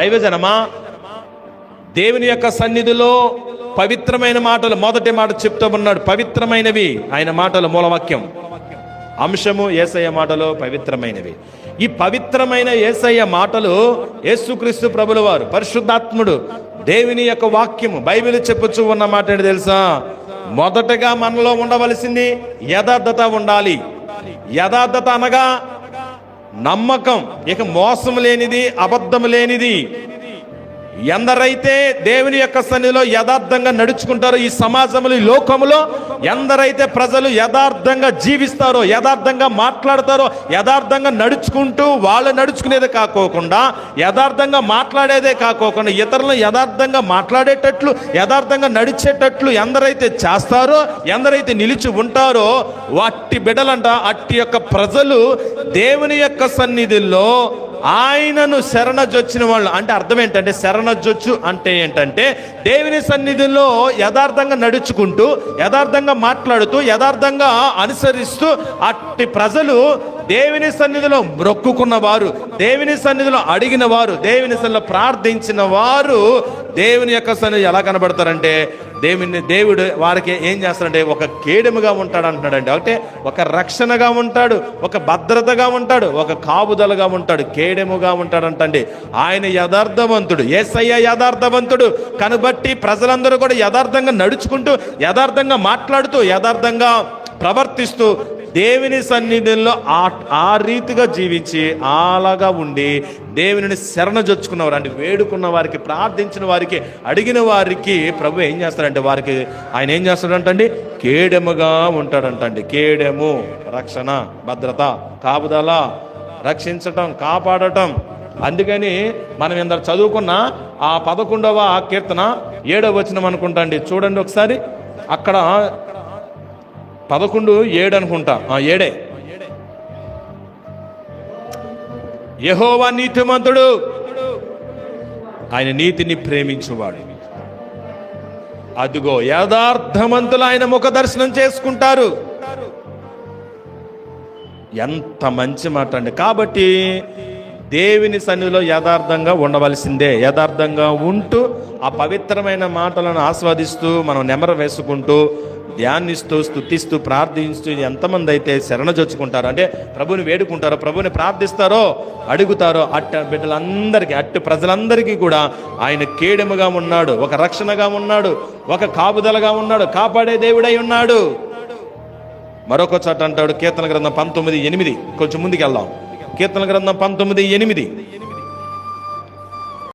దైవజనమా? దేవుని యొక్క సన్నిధిలో పవిత్రమైన మాటలు మొదటి మాట చెప్తూ ఉన్నాడు పవిత్రమైనవి. ఆయన మాటలు మూలవాక్యం. అంశము ఏసయ్య మాటలు పవిత్రమైనవి. ఈ పవిత్రమైన ఏసయ్య మాటలు యేసుక్రీస్తు ప్రభుల వారు పరిశుద్ధాత్ముడు దేవుని యొక్క వాక్యము బైబిల్ చెప్పుచు ఉన్న మాట ఏంటి తెలుసా? మొదటగా మనలో ఉండవలసింది యథార్థత ఉండాలి. యథార్థత అనగా నమ్మకం. ఇక మోసం లేనిది అబద్ధం లేనిది. ఎందరైతే దేవుని యొక్క సన్నిధిలో యథార్థంగా నడుచుకుంటారో ఈ సమాజంలో ఈ లోకములో ఎందరైతే ప్రజలు యథార్థంగా జీవిస్తారో యథార్థంగా మాట్లాడతారో యథార్థంగా నడుచుకుంటూ వాళ్ళు నడుచుకునేదే కాకోకుండా యథార్థంగా మాట్లాడేదే కాకోకుండా ఇతరులను యథార్థంగా మాట్లాడేటట్లు యథార్థంగా నడిచేటట్లు ఎందరైతే చేస్తారో ఎందరైతే నిలిచి ఉంటారో అట్టి బిడ్డలంట అట్టి యొక్క ప్రజలు దేవుని యొక్క సన్నిధిలో ఆయనను శరణజొచ్చిన వాళ్ళు. అంటే అర్థం ఏంటంటే శరణజొచ్చు అంటే ఏంటంటే దేవుని సన్నిధిలో యథార్థంగా నడుచుకుంటూ యథార్థంగా మాట్లాడుతూ యథార్థంగా అనుసరిస్తూ అట్టి ప్రజలు దేవుని సన్నిధిలో మొక్కుకున్న వారు దేవుని సన్నిధిలో అడిగిన వారు దేవుని సన్నిధిలో ప్రార్థించిన వారు దేవుని యొక్క సన్నిధి ఎలా కనబడతారంటే దేవుని దేవుడు వారికి ఏం చేస్తాడంటే ఒక కేడెముగా ఉంటాడు అంటున్నాడండి. అంటే ఒక రక్షణగా ఉంటాడు ఒక భద్రతగా ఉంటాడు ఒక కాపుదలగా ఉంటాడు కేడెముగా ఉంటాడంటండి. ఆయన యథార్థవంతుడు ఏసయ్య యథార్థవంతుడు కనుబట్టి ప్రజలందరూ కూడా యథార్థంగా నడుచుకుంటూ యథార్థంగా మాట్లాడుతూ యథార్థంగా ప్రవర్తిస్తూ దేవుని సన్నిధిలో ఆ ఆ రీతిగా జీవించి అలాగా ఉండి దేవునిని శరణజొచ్చుకున్నవారు అంటే వేడుకున్న వారికి ప్రార్థించిన వారికి అడిగిన వారికి ప్రభు ఏం చేస్తాడంటే వారికి ఆయన ఏం చేస్తాడంటండి? కేడెముగా ఉంటాడంటండి. కేడెము రక్షణ భద్రత కాపుదల రక్షించటం కాపాడటం. అందుకని మనం ఇందరు చదువుకున్న ఆ పదకొండవ కీర్తన ఏడవ వచనం అనుకుంటండి చూడండి ఒకసారి. అక్కడ పదకొండు ఏడు అనుకుంటా. ఆ, ఏడే. యహోవా నీతిమంతుడు. ఆయన నీతిని ప్రేమించువాడు. అదిగో యథార్థమంతులు ఆయన ముఖ దర్శనం చేసుకుంటారు. ఎంత మంచి మాట అండి. కాబట్టి దేవుని సన్నిధిలో యథార్థంగా ఉండవలసిందే. యథార్థంగా ఉంటూ ఆ పవిత్రమైన మాటలను ఆస్వాదిస్తూ మనం నెమర వేసుకుంటూ ధ్యానిస్తూ స్థుతిస్తూ ప్రార్థిస్తూ ఎంతమంది అయితే శరణజొచ్చుకుంటారో అంటే ప్రభుని వేడుకుంటారో ప్రభుని ప్రార్థిస్తారో అడుగుతారో అట్ట బిడ్డలందరికీ అట్టు ప్రజలందరికీ కూడా ఆయన కేడెముగా ఉన్నాడు ఒక రక్షణగా ఉన్నాడు ఒక కాపుదలగా ఉన్నాడు కాపాడే దేవుడై ఉన్నాడు. మరొక చోట అంటాడు కీర్తన గ్రంథం పంతొమ్మిది ఎనిమిది. కొంచెం ముందుకు వెళ్దాం కీర్తన గ్రంథం పంతొమ్మిది ఎనిమిది.